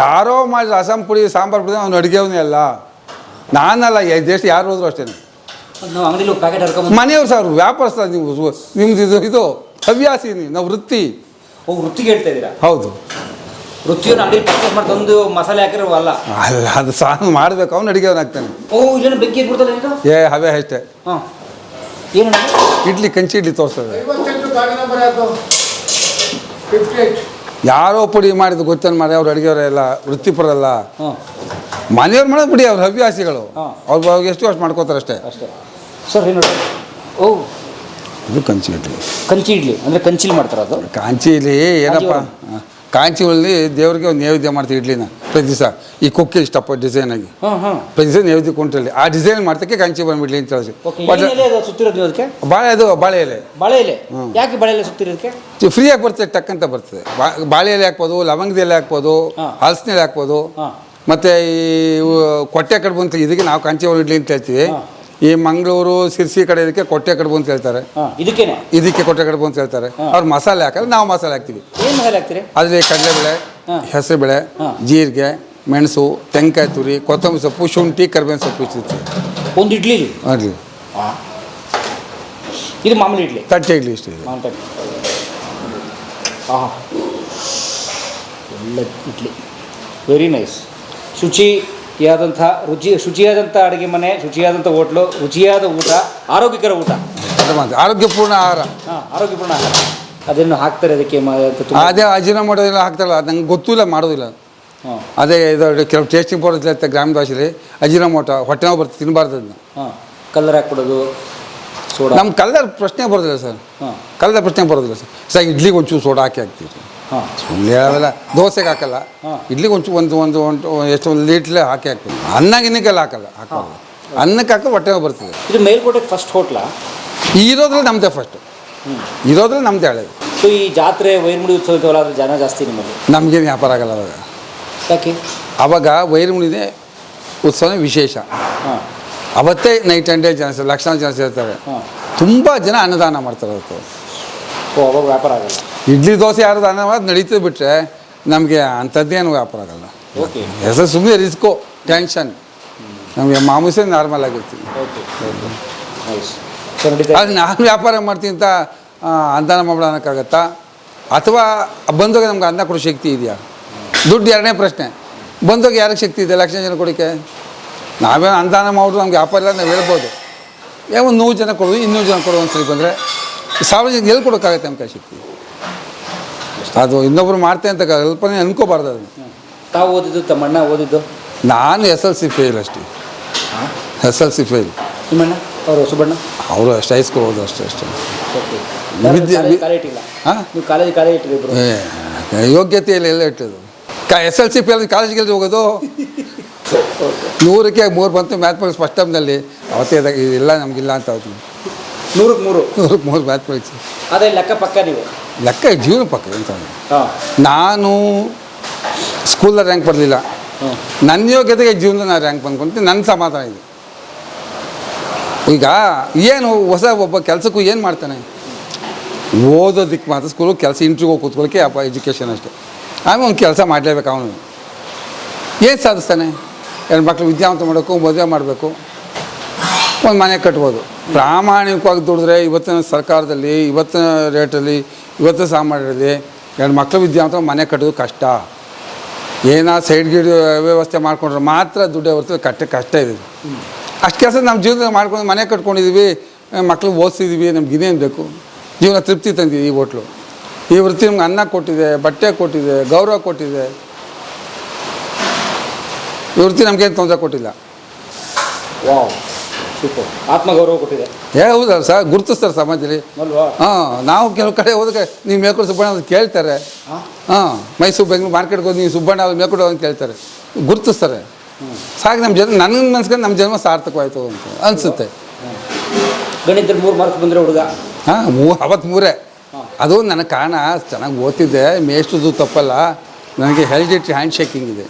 ಯಾರೋ ಮಾಡಿ ರಸಂ ಪುಡಿ ಸಾಂಬಾರು ಪುಡಿ ಅವ್ನು ಅಡುಗೆವನೇ ಅಲ್ಲ. ನಾನಲ್ಲ ದೇಶ ಯಾರು ಹೋದ್ರು ಅಷ್ಟೇ ನಾವು ಅಂಗಡಿಲಿ ಪ್ಯಾಕೆಟ್ ಹರ್ಕೊಂಬಂದು ಮನೆಯವ್ರು ಸರ್ ವ್ಯಾಪಾರಸ್ಥ ನೀವು ನಿಮ್ದು ಇದು ಇದು ಹವ್ಯಾಸಿ ನೀವು ನಾವು ವೃತ್ತಿ. ಓ ವೃತ್ತಿಗೆ ಹೇಳ್ತಾ ಇದ್ದೀರಾ? ಹೌದು. ವೃತ್ತಿಯನ್ನು ಅಂಗಡಿ ಪರ್ಚೇಸ್ ಮಾಡಿ ತಂದು ಮಸಾಲೆ ಹಾಕಿರೋ ಅಲ್ಲ. ಅಲ್ಲ ಅದು ಸಾಂಗ್ ಮಾಡಬೇಕು ಅವ್ನು ಅಡುಗೆವನಾಗ್ತಾನೆ ಓ ಇಲ್ಲೇನು ಬೆಂಕಿ ಇಟ್ಬಿಡ್ತಲ್ಲ ಇದು ಏ ಹವೆ ಅಷ್ಟೇ. ಹಾಂ. ಏನು ಇಡ್ಲಿ ಕಂಚಿ ಇಡ್ಲಿ ತೋರಿಸ್ತದೆ ಯಾರೋ ಪುಡಿ ಮಾಡಿದ್ದು ಗೊತ್ತೇನು ಮಾಡಿ ಅವ್ರು ಅಡುಗೆಯವರೆಲ್ಲ ವೃತ್ತಿಪರಲ್ಲ ಮನೆಯವ್ರು ಮಾಡೋದು ಬಿಡಿ ಅವ್ರ ಹವ್ಯಾಸಿಗಳು. ಅವ್ರು ಎಷ್ಟು ವರ್ಷ ಮಾಡ್ಕೋತಾರೆ ಅಷ್ಟೇ ಅಷ್ಟೇ. ಸರ್ ಏನು ಓ ಇದು ಕಂಚಿ ಇಡ್ಲಿ. ಕಂಚಿ ಇಡ್ಲಿ ಅಂದರೆ ಕಂಚಿಲಿ ಮಾಡ್ತಾರೆ ಅದು? ಕಾಂಚಿ ಇಡ್ಲಿ ಏನಪ್ಪ. ಕಾಂಚಿ ಒಳ್ಳಿ ದೇವ್ರಿಗೆ ಒಂದು ನೈವೇದ್ಯ ಮಾಡ್ತೀವಿ ಇಡ್ಲಿನ ಪ್ರತಿ ದಿವಸ. ಈ ಕೊಕ್ಕೆ ಇಷ್ಟಪ್ಪ ಡಿಸೈನ್ ಆಗಿ. ಹಾಂ ಹಾಂ. ಪ್ರತಿ ದಿವಸ ನೈವೇದ್ಯ ಕೊಂಟಲ್ಲಿ ಆ ಡಿಸೈನ್ ಮಾಡ್ತಕ್ಕೆ ಕಾಂಚಿ ಬಂದ್ಬಿಡ್ಲಿ ಅಂತ ಹೇಳಿ ಓಕೆ ಬಟ್ ಎಲೆ ಅದು ಸುತ್ತಿರೋದು ನೀವು ಅದಕ್ಕೆ? ಬಾಳೆ ಅದು ಬಾಳೆ ಎಲೆ. ಬಾಳೆ ಎಲೆ? ಯಾಕೆ ಬಾಳೆ ಎಲೆ ಸುತ್ತಿರೋದಕ್ಕೆ ಫ್ರೀಯಾಗಿ ಬರ್ತದೆ ಟಕ್ ಅಂತ ಬರ್ತದೆ ಬಾ- ಬಾಳೆ ಎಲೆ ಹಾಕ್ಬೋದು ಲವಂಗದ ಎಲೆ ಹಾಕ್ಬೋದು. ಹಲಸಿನ ಎಲೆ ಹಾಕ್ಬೋದು. ಮತ್ತೆ ಈ ಇವು ಕೊಟ್ಟೆ ಕಡುಬು ಅಂತ ಇದಕ್ಕೆ ನಾವು ಕಾಂಚೀವರ ಇಡ್ಲಿ ಅಂತ ಹೇಳ್ತೀವಿ. ಈ ಮಂಗಳೂರು ಸಿರ್ಸಿ ಕಡೆ ಇದಕ್ಕೆ ಕೊಟ್ಟೆ ಕಡುಬು ಅಂತ ಹೇಳ್ತಾರೆ. ಇದಕ್ಕೇನೆ? ಇದಕ್ಕೆ ಕೊಟ್ಟೆ ಕಡುಬು ಅಂತ ಹೇಳ್ತಾರೆ. ಅವ್ರು ಮಸಾಲೆ ಹಾಕಲ್ಲ ನಾವು ಮಸಾಲೆ ಹಾಕ್ತೀವಿ. ಏನು ಮಸಾಲೆ ಹಾಕ್ತೀರಿ? ಅದರಲ್ಲಿ ಕಡಲೆಬೇಳೆ. ಹೆಸರುಬೇಳೆ ಜೀರಿಗೆ ಮೆಣಸು ತೆಂಕಾಯಿ ತುರಿ ಕೊತ್ತಂಬರಿ ಸೊಪ್ಪು ಶುಂಠಿ ಕರ್ಬೇವಿನ ಸೊಪ್ಪು ಇರ್ತಿತ್ತು ಒಂದು ಇಡ್ಲಿ? ಆಗಲಿ ಇದು ಮಾಮೂಲಿ ಇಡ್ಲಿ? ತಟ್ಟೆ ಇಡ್ಲಿ ಇಷ್ಟ ಇದೆ. ಒಳ್ಳೆ ಇಡ್ಲಿ. ವೆರಿ ನೈಸ್ ಶುಚಿಯಾದಂಥ ರುಚಿ ಶುಚಿಯಾದಂಥ ಅಡುಗೆ ಮನೆ ಶುಚಿಯಾದಂಥ ಹೋಟ್ಲು ರುಚಿಯಾದ ಊಟ ಆರೋಗ್ಯಕರ ಊಟ. ಆರೋಗ್ಯಪೂರ್ಣ ಆಹಾರ. ಹಾಂ ಆರೋಗ್ಯಪೂರ್ಣ ಆಹಾರ. ಅದನ್ನು ಹಾಕ್ತಾರೆ ಅದಕ್ಕೆ ಅದೇ ಅಜೀರ್ಣ ಮಾಡೋದಿಲ್ಲ ಹಾಕ್ತಾರಲ್ಲ ಅದು ನಂಗೆ ಗೊತ್ತಿಲ್ಲ ಮಾಡೋದಿಲ್ಲ. ಅದೇ ಇದು ಕೆಲವು ಟೇಸ್ಟಿಂಗ್ ಪೌಡರ್ ಇರುತ್ತೆ ಗ್ರಾಮೀಣ ಅಜೀರ್ಣ ಅಜಿನಮೋಟ ಹೊಟ್ಟೆ ನೋವು ಬರ್ತದೆ ತಿನ್ನಬಾರ್ದು ಅದನ್ನ. ಹಾಂ ಕಲರ್ ಹಾಕ್ಬಿಡೋದು ಸೋಡಾ. ನಮ್ಮ ಕಲ್ಲರ್ ಪ್ರಶ್ನೆ ಬರೋದಿಲ್ಲ ಸರ್. ಹಾಂ. ಕಲ್ಲರ್ ಪ್ರಶ್ನೆ ಬರೋದಿಲ್ಲ ಸರ್. ಸರ್ ಇಡ್ಲಿಗೆ ಒಂಚೂರು ಸೋಡಾ ಹಾಕಿ ಹಾಕ್ತೀವಿ. ಸುಮ್ಮನೆ ಹೇಳಲ್ಲ ದೋಸೆಗೆ ಹಾಕಲ್ಲ. ಇಡ್ಲಿಗೆ ಒಂಚು ಒಂದು ಒಂದು ಒಂದು ಎಷ್ಟು ಒಂದು ಲೀಟ್ಲೆ ಹಾಕಿ ಹಾಕ್ತೀವಿ ಅನ್ನ ಗಿನ್ನಕ್ಕೆಲ್ಲ ಹಾಕಲ್ಲ. ಹಾಕೋದು ಅನ್ನಕ್ಕೆ ಹಾಕಿ ಹೊಟ್ಟೆ ಬರ್ತದೆ. ಇದು ಮೇಲ್ಕೋಟೆ ಫಸ್ಟ್ ಹೋಟ್ಲಾ ಇರೋದ್ರಲ್ಲಿ ನಮ್ಮದೇ ಫಸ್ಟ್ ಇರೋದ್ರಲ್ಲಿ ನಮ್ಮದೇ ಹೇಳೋದು. ಸೊ ಈ ಜಾತ್ರೆ ವೈರ್ಮುಡಿ ಉತ್ಸವ ಇದ್ದಾವಲ್ಲ ಅದ್ರ ಜನ ಜಾಸ್ತಿ ನಿಮ್ಮಲ್ಲಿ? ನಮಗೇನು ವ್ಯಾಪಾರ ಆಗಲ್ಲ ಅವಾಗ. ಯಾಕೆ? ಅವಾಗ ವೈರಮುಣಿದೆ ಉತ್ಸವ ವಿಶೇಷ. ಅವತ್ತೇ ನೈಟ್ ಆ್ಯಂಡ್ ಡೇ ಜನ ಲಕ್ಷಾಂತರ ಜನ ಸೇರ್ತಾರೆ. ತುಂಬ ಜನ ಅನ್ನದಾನ ಮಾಡ್ತಾರೆ ಅವತ್ತು. ಓ ಅವಾಗ ವ್ಯಾಪಾರ ಆಗಲ್ಲ. ಇಡ್ಲಿ ದೋಸೆ ಯಾರು ದಾನ ನಡೀತು ನಡೀತದೆ ಬಿಟ್ಟರೆ ನಮಗೆ ಅಂಥದ್ದೇನು ವ್ಯಾಪಾರ ಆಗಲ್ಲ. ಓಕೆ ಹೆಸರು ಸುಮ್ಮನೆ ರಿಸ್ಕು ಟೆನ್ಷನ್. ನಮಗೆ ಮಾಮೂಸೇ ನಾರ್ಮಲ್ ಆಗಿರ್ತೀವಿ. ನಡೀತಾ ನಾನು ವ್ಯಾಪಾರ ಮಾಡ್ತೀನಿ ಅಂತ ಅಂದಾನ ಮಾಡೋಣ ಅನ್ನೋಕ್ಕಾಗತ್ತಾ ಅಥವಾ ಬಂದೋಗಿ ನಮ್ಗೆ ಅನ್ನ ಕೊಡೋ ಶಕ್ತಿ ಇದೆಯಾ? ದುಡ್ಡು ಎರಡನೇ ಪ್ರಶ್ನೆ. ಬಂದೋಗಿ ಯಾರಿಗೆ ಶಕ್ತಿ ಇದೆ? ಲಕ್ಷ ಜನ ಕೊಡೋಕ್ಕೆ ನಾವೇನು ಅನುದಾನ ಮಾಡಿದ್ರು ನಮ್ಗೆ ವ್ಯಾಪಾರ ಇಲ್ಲ ನಾವು ಹೇಳ್ಬೋದು. ಯಾವ ಒಂದು ನೂರು ಜನ ಕೊಡೋದು ಇನ್ನೂರು ಜನ ಕೊಡೋದು ಅಂತ ಬಂದರೆ. ಸಾವಿರ ಜನ ಎಲ್ಲಿ ಕೊಡೋಕ್ಕಾಗತ್ತೆ ನಮ್ಗೆ ಶಕ್ತಿ? ಅದು ಇನ್ನೊಬ್ರು ಮಾಡ್ತೇನೆ ಅಂತ ಕಲ್ಪನೆ ಅನ್ಕೋಬಾರ್ದು ಅದನ್ನು. ತಾವು ಓದಿದ್ದು ತಮ್ಮಣ್ಣ ಓದಿದ್ದು? ನಾನು ಎಸ್ ಎಲ್ ಸಿ ಫೇಲ್ ಅಷ್ಟೇ. ಎಸ್ ಎಲ್ ಸಿ ಫೇಲ್ ನಿಮ್ಮಣ್ಣ ಅವರು ಸುಬಣ್ಣ ಅವರು ಅಷ್ಟೇ ಹೈಸ್ಕೂಲ್ ಹೋದ್ರು ಅಷ್ಟೇ ಅಷ್ಟೇ. ಓಕೆ. ವಿದ್ಯೆ- ವಿ- ಕಾಲೇ ಇಟ್ಟಿಲ್ಲ? ಹಾಂ? ನೀವು ಕಾಲೇಜ್ ಕಾಲೇ ಇಟ್ಟಿರಿ ಇಬ್ರು? ಏ ಯೋಗ್ಯತೆಯಲ್ಲಿ ಎಲ್ಲ ಇಟ್ಟಿದ್ರು ಕ ಎಸ್ ಎಲ್ ಸಿ ಪಿ ಅಲ್ಲಿ ಕಾಲೇಜ್ಗೆ ಹೋಗೋದು? ನೂರಕ್ಕೆ ಮೂರು ಬಂತು ಮ್ಯಾಥಮೆಟಿಕ್ಸ್ ಫಸ್ಟ್ ಟೈಮ್ನಲ್ಲಿ ಅವತ್ತೇ ಇಲ್ಲ ನಮಗಿಲ್ಲ ಅಂತ ಅವ್ರು ನೂರಕ್ಕೆ ಮೂರು? ನೂರಕ್ಕೆ ಮೂರು ಮ್ಯಾಥಮೆಟಿಕ್ಸ್ ಅದೇ ಲೆಕ್ಕ ಪಕ್ಕ ನೀವು. ಲೆಕ್ಕ ಜೀವನ ಪಕ್ಕ ಅಂತ ನಾನು ಸ್ಕೂಲಲ್ಲಿ ರ್ಯಾಂಕ್ ಬರಲಿಲ್ಲ. ನನ್ನ ಯೋಗ್ಯತೆಗೆ ಜೀವನದ ನಾನು ರ್ಯಾಂಕ್ ಬಂದ್ಕೊಂತೀನಿ ನನ್ನ ಸಮಾಧಾನ ಇದೆ. ಈಗ ಏನು ಹೊಸ ಒಬ್ಬ ಕೆಲಸಕ್ಕೂ ಏನು ಮಾಡ್ತಾನೆ? ಓದೋದಕ್ಕೆ ಮಾತ್ರ ಸ್ಕೂಲು ಕೆಲಸ ಇಂಟ್ರಿಗೆ ಹೋಗಿ ಕೂತ್ಕೊಳ್ಳೋಕೆ ಅಪ್ಪ ಎಜುಕೇಷನ್ ಅಷ್ಟೇ. ಆಮೇಲೆ ಒಂದು ಕೆಲಸ ಮಾಡಲೇಬೇಕು ಅವನು. ಏನು ಸಾಧಿಸ್ತಾನೆ? ಎರಡು ಮಕ್ಳು ವಿದ್ಯಾವಂತ ಮಾಡಬೇಕು ಮದುವೆ ಮಾಡಬೇಕು. ಒಂದು ಮನೆ ಕಟ್ಬೋದು. ಪ್ರಾಮಾಣಿಕವಾಗಿ ದುಡಿದ್ರೆ ಇವತ್ತಿನ ಸರ್ಕಾರದಲ್ಲಿ ಇವತ್ತಿನ ರೇಟಲ್ಲಿ ಇವತ್ತಿನ ಸಾಮಾನ್ಯರಲ್ಲಿ ಎರಡು ಮಕ್ಕಳು ವಿದ್ಯಾವಂತ ಮನೆ ಕಟ್ಟೋದು ಕಷ್ಟ. ಏನೋ ಸೈಡ್ ಗಿಡ್ ವ್ಯವಸ್ಥೆ ಮಾಡಿಕೊಂಡ್ರೆ ಮಾತ್ರ ದುಡ್ಡು ಹೊರತು ಕಟ್ಟ ಕಷ್ಟ ಇದೆ ಅಷ್ಟು ಕೆಲಸ ನಮ್ಮ ಜೀವನ ಮಾಡ್ಕೊಂಡು ಮನೆ ಕಟ್ಕೊಂಡಿದ್ದೀವಿ ಮಕ್ಕಳು ಓದಿಸಿದ್ದೀವಿ ನಮ್ಗೆ ಇನ್ನೇನು ಬೇಕು? ಜೀವನ ತೃಪ್ತಿ ತಂದಿದೆ ಈ ಹೋಟ್ಲು. ಈ ವೃತ್ತಿ ನಮ್ಗೆ ಅನ್ನ ಕೊಟ್ಟಿದೆ, ಬಟ್ಟೆ ಕೊಟ್ಟಿದೆ, ಗೌರವ ಕೊಟ್ಟಿದೆ. ಈ ವೃತ್ತಿ ನಮಗೇನು ತೊಂದರೆ ಕೊಟ್ಟಿಲ್ಲ. ವಾವ್. ಸೂಪರ್. ಆತ್ಮಗೌರವ ಕೊಟ್ಟಿದೆ. ಏ ಹೌದಲ್ಲ ಸರ್ ಗುರುತಿಸ್ತಾರೆ ಸಮಾಜದಲ್ಲಿ. ಅಲ್ವಾ? ಹಾಂ ನಾವು ಕೆಲವು ಕಡೆ ಹೋದ್ರೆ ನೀವು ಮೇಲ್ಕೊಡು ಸುಬ್ಬಣ್ಣ ಅಂತ ಕೇಳ್ತಾರೆ. ಹಾಂ? ಮೈಸೂರು ಬೆಂಗಳೂರು ಮಾರ್ಕೆಟ್ಗೆ ಹೋಗಿ ನೀವು ಸುಬ್ಬಣ್ಣ ಅವ್ರು ಮೇಲ್ಕೊಡು ಅಂತ ಕೇಳ್ತಾರೆ. ಗುರುತಿಸ್ತಾರೆ. ಸಾಕು ನಮ್ಮ ಜನ ನನ್ನ ಮನ್ಸ್ಕೊಂಡು ನಮ್ಮ ಜನ್ಮ ಸಾರ್ಥಕವಾಯಿತು ಅಂತ ಅನಿಸುತ್ತೆ. ಮೂರು ಮಾರ್ಕ್ಸ್ ಬಂದರೆ ಹುಡುಗ. ಹಾಂ ಮೂ ಅವತ್ತು ಮೂರೇ. ಅದು ನನ್ನ ಕಾರಣ ಚೆನ್ನಾಗಿ ಓದ್ತಿದ್ದೆ ಮೇಷ್ಟ್ರದ್ದು ತಪ್ಪಲ್ಲ. ನನಗೆ ಹೆಲ್ಡಿಟ್ರಿ ಹ್ಯಾಂಡ್ ಶೇಕಿಂಗ್ ಇದೆ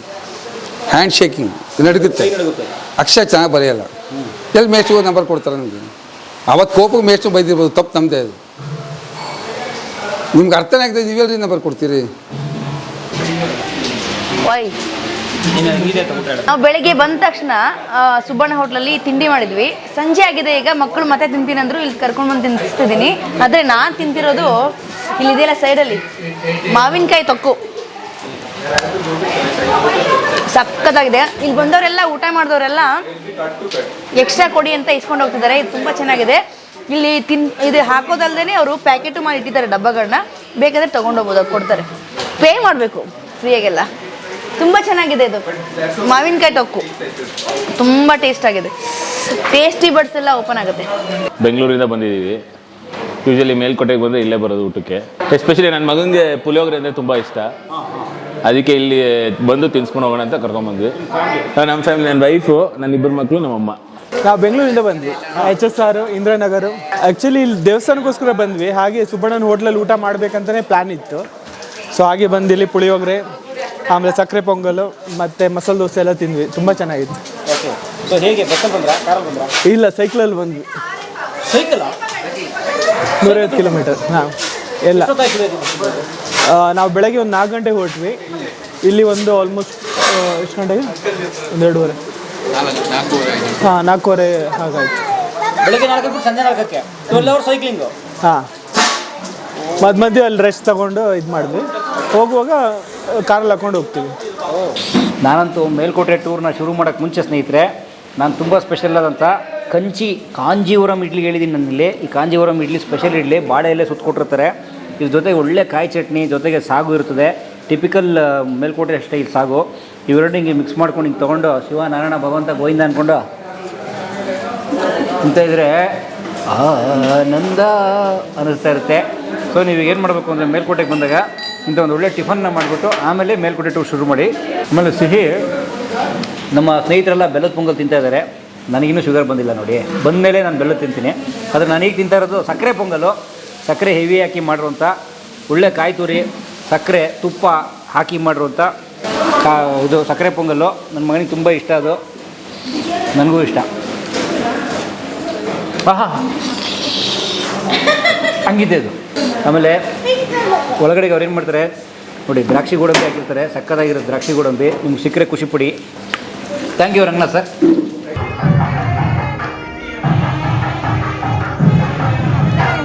ಹ್ಯಾಂಡ್ ಶೇಕಿಂಗ್ ನಡುಗುತ್ತೆ. ಅಕ್ಷರ ಚೆನ್ನಾಗಿ ಬರೆಯಲ್ಲ. ಎಲ್ಲಿ ಮೇಷ್ಟ್ರಿಗೆ ನಂಬರ್ ಕೊಡ್ತಾರೆ ನನಗೆ ಅವತ್ತು ಕೋಪಕ್ಕೆ ಮೇಷ್ಟ್ರು ಬೈದಿರ್ಬೋದು, ತಪ್ಪು ನಮ್ಮದೇ ಅದು. ನಿಮ್ಗೆ ಅರ್ಥನೇ ಆಗ್ತದೆ ನೀವೆಲ್ಲರಿ ನಂಬರ್ ಕೊಡ್ತೀರಿ? ನಾವು ಬೆಳಿಗ್ಗೆ ಬಂದ ತಕ್ಷಣ ಸುಬ್ಬಣ್ಣ ಹೋಟ್ಲಲ್ಲಿ ತಿಂಡಿ ಮಾಡಿದ್ವಿ. ಸಂಜೆ ಆಗಿದೆ ಈಗ, ಮಕ್ಕಳು ಮತ್ತೆ ತಿಂತೀನಿ ಅಂದ್ರು ಇಲ್ಲಿ ಕರ್ಕೊಂಡು ಬಂದು ತಿನ್ನಿಸ್ತಿದ್ದೀನಿ ಆದರೆ ನಾನು ತಿಂತಿರೋದು ಇಲ್ಲಿ ಇದೆಯಲ್ಲ ಸೈಡಲ್ಲಿ ಮಾವಿನಕಾಯಿ ತೊಕ್ಕು. ಸಕ್ಕತ್ತಾಗಿದೆ ಇಲ್ಲಿ ಬಂದವರೆಲ್ಲ ಊಟ ಮಾಡಿದವರೆಲ್ಲ ಎಕ್ಸ್ಟ್ರಾ ಕೊಡಿ ಅಂತ ಇಸ್ಕೊಂಡು ಹೋಗ್ತಿದ್ದಾರೆ. ಇದು ತುಂಬ ಚೆನ್ನಾಗಿದೆ. ಇಲ್ಲಿ ತಿನ್, ಇದು ಹಾಕೋದಲ್ದೇ ಅವರು ಪ್ಯಾಕೆಟು ಮಾಡಿ ಇಟ್ಟಿದ್ದಾರೆ ಡಬ್ಬಗಳನ್ನ ಬೇಕಾದ್ರೆ ತೊಗೊಂಡೋಗ್ಬೋದು ಕೊಡ್ತಾರೆ. ಪೇ ಮಾಡಬೇಕು ಫ್ರೀಯಾಗೆಲ್ಲ ತುಂಬ ಚೆನ್ನಾಗಿದೆ ಇದು. ಮಾವಿನಕಾಯಿ ತೊಕ್ಕು. ತುಂಬ ಟೇಸ್ಟ್ ಆಗಿದೆ. ಟೇಸ್ಟಿ ಬಡ್ಸ್ ಎಲ್ಲ ಓಪನ್ ಆಗುತ್ತೆ. ಬೆಂಗಳೂರಿಂದ ಬಂದಿದ್ದೀವಿ. ಯೂಶಲಿ ಮೇಲ್ಕೋಟೆಗೆ ಬಂದರೆ ಇಲ್ಲೇ ಬರೋದು ಊಟಕ್ಕೆ. ಎಸ್ಪೆಷಲಿ ನನ್ನ ಮಗನಿಗೆ ಪುಳಿಯೋಗರೆ ಅಂದರೆ ತುಂಬ ಇಷ್ಟ. ಅದಕ್ಕೆ ಇಲ್ಲಿ ಬಂದು ತಿನ್ಸ್ಕೊಂಡು ಹೋಗೋಣ ಅಂತ ಕರ್ಕೊಂಬಂದ್ವಿ. ನಮ್ಮ ಫ್ಯಾಮಿಲಿ ನನ್ನ ವೈಫು ನನ್ನ ಇಬ್ಬರು ಮಕ್ಕಳು ನಮ್ಮಮ್ಮ. ನಾವು ಬೆಂಗಳೂರಿಂದ ಬಂದ್ವಿ. H S R Indiranagar. Actually ಇಲ್ಲಿ ದೇವಸ್ಥಾನಕ್ಕೋಸ್ಕರ ಬಂದ್ವಿ. ಹಾಗೆ ಸುಬ್ಬಣ್ಣನ ಹೋಟ್ಲಲ್ಲಿ ಊಟ ಮಾಡಬೇಕಂತಲೇ ಪ್ಲ್ಯಾನ್ ಇತ್ತು. ಸೊ ಹಾಗೆ ಬಂದು ಇಲ್ಲಿ ಪುಳಿಯೋಗರೆ ಆಮೇಲೆ ಸಕ್ಕರೆ ಪೊಂಗಲು ಮತ್ತು ಮಸಾಲೆ ದೋಸೆ ಎಲ್ಲ ತಿಂದ್ವಿ. ತುಂಬ ಚೆನ್ನಾಗಿತ್ತು. ಓಕೆ ಸೊ ಹೇಗೆ? ಬಸ್ಸಲ್ಲಿ ಬಂದ್ರಾ? ಕಾರಲ್ಲಿ ಬಂದ್ರಾ? ಇಲ್ಲ ಸೈಕಲಲ್ಲಿ ಬಂದ್ವಿ. ಸೈಕಲ್ ನೂರೈವತ್ತು ಕಿಲೋಮೀಟರ್ ಹಾಂ. ಎಲ್ಲ. ನಾವು ಬೆಳಗ್ಗೆ ಒಂದು ನಾಲ್ಕು ಗಂಟೆಗೆ ಹೊರಟ್ವಿ. ಇಲ್ಲಿ ಒಂದು ಆಲ್ಮೋಸ್ಟ್ ಎಷ್ಟು ಗಂಟೆಗೆ ಒಂದು ಎರಡೂವರೆ. ಹಾಂ ನಾಲ್ಕೂವರೆ ಹಾಗಾಯ್ತು. ಬೆಳಗ್ಗೆ ಸಂಜೆ ನಾಲ್ಕಕ್ಕೆ. ಟ್ವೆಲ್ ಅವರ್ ಸೈಕ್ಲಿಂಗು ಹಾಂ. ಮಧ್ಯ ಮಧ್ಯೆ ಅಲ್ಲಿ ರೆಸ್ಟ್ ತಗೊಂಡು ಇದು ಮಾಡಿದ್ವಿ. ಹೋಗುವಾಗ ಕಾರಲ್ಲಿ ಹಾಕೊಂಡು ಹೋಗ್ತೀವಿ. ನಾನಂತೂ ಮೇಲ್ಕೋಟೆ ಟೂರ್ನ ಶುರು ಮಾಡೋಕ್ಕೆ ಮುಂಚೆ ಸ್ನೇಹಿತರೆ ನಾನು ತುಂಬ ಸ್ಪೆಷಲ್ ಆದಂಥ ಕಂಚಿ ಕಾಂಜೀವರಂ ಇಡ್ಲಿ ಹೇಳಿದ್ದೀನಿ ನನ್ನಲ್ಲಿ. ಈ ಕಾಂಜೀವರಂ ಇಡ್ಲಿ ಸ್ಪೆಷಲ್ ಇಡ್ಲಿ ಬಾಳೆ ಎಲೆ ಸುತ್ತಕೊಟ್ಟಿರ್ತಾರೆ ಇದ್ರ ಜೊತೆಗೆ ಒಳ್ಳೆ ಕಾಯಿ ಚಟ್ನಿ, ಜೊತೆಗೆ ಸಾಗು ಇರ್ತದೆ. ಟಿಪಿಕಲ್ ಮೇಲ್ಕೋಟೆ ಸ್ಟೈಲ್ ಸಾಗು. ಇವೆರಡು ಹಿಂಗೆ ಮಿಕ್ಸ್ ಮಾಡ್ಕೊಂಡು ಹಿಂಗೆ ತೊಗೊಂಡು, ಶಿವ ನಾರಾಯಣ ಭಗವಂತ ಗೋವಿಂದ ಅಂದ್ಕೊಂಡು ಅಂತ ಇದ್ರೆ, ಆನಂದ ಅನ್ನಿಸ್ತಾ ಇರುತ್ತೆ. ಸೊ ನೀವು ಏನು ಮಾಡಬೇಕು ಅಂದರೆ ಮೇಲ್ಕೋಟೆಗೆ ಬಂದಾಗ, ಇಂಥ ಒಂದು ಒಳ್ಳೆ ಟಿಫನ್ನ ಮಾಡಿಬಿಟ್ಟು ಆಮೇಲೆ ಮೇಲ್ಕೋಟೆ ಟೂರ್ ಶುರು ಮಾಡಿ. ಆಮೇಲೆ ಸಿಹಿ, ನಮ್ಮ ಸ್ನೇಹಿತರೆಲ್ಲ ಬೆಲ್ಲದ ಪೊಂಗಲ್ ತಿಂತಾ ಇದ್ದಾರೆ. ನನಗಿನ್ನೂ ಶುಗರ್ ಬಂದಿಲ್ಲ ನೋಡಿ. ಬಂದಮೇಲೆ ನಾನು ಬೆಲ್ಲ ತಿಂತೀನಿ. ಆದರೆ ನಾನೀಗ ತಿಂತಾ ಇರೋದು ಸಕ್ಕರೆ ಪೊಂಗಲು. ಸಕ್ಕರೆ ಹೆವಿ ಹಾಕಿ ಮಾಡಿರುವಂಥ ಒಳ್ಳೆ ಕಾಯಿ ತುರಿ, ಸಕ್ಕರೆ, ತುಪ್ಪ ಹಾಕಿ ಮಾಡಿರುವಂಥ ಕಾ, ಇದು ಸಕ್ಕರೆ ಪೊಂಗಲ್ಲು. ನನ್ನ ಮಗನಿಗೆ ತುಂಬ ಇಷ್ಟ ಅದು. ನನಗೂ ಇಷ್ಟ. ಆಹಾ. ಹಂಗಿದೆ ಅದು. ಆಮೇಲೆ ಒಳಗಡೆಗೆ ಅವ್ರು ಏನು ಮಾಡ್ತಾರೆ, ನೋಡಿ ದ್ರಾಕ್ಷಿ ಗೋಡಂಬಿ ಹಾಕಿರ್ತಾರೆ, ಸಕ್ಕತ್ತಾಗಿರೋ ದ್ರಾಕ್ಷಿ ಗೋಡಂಬಿ, ನಿಮ್ಗೆ ಸಿಕ್ಕರೆ ಖುಷಿ ಪಡಿ. Thank you Ranganath sir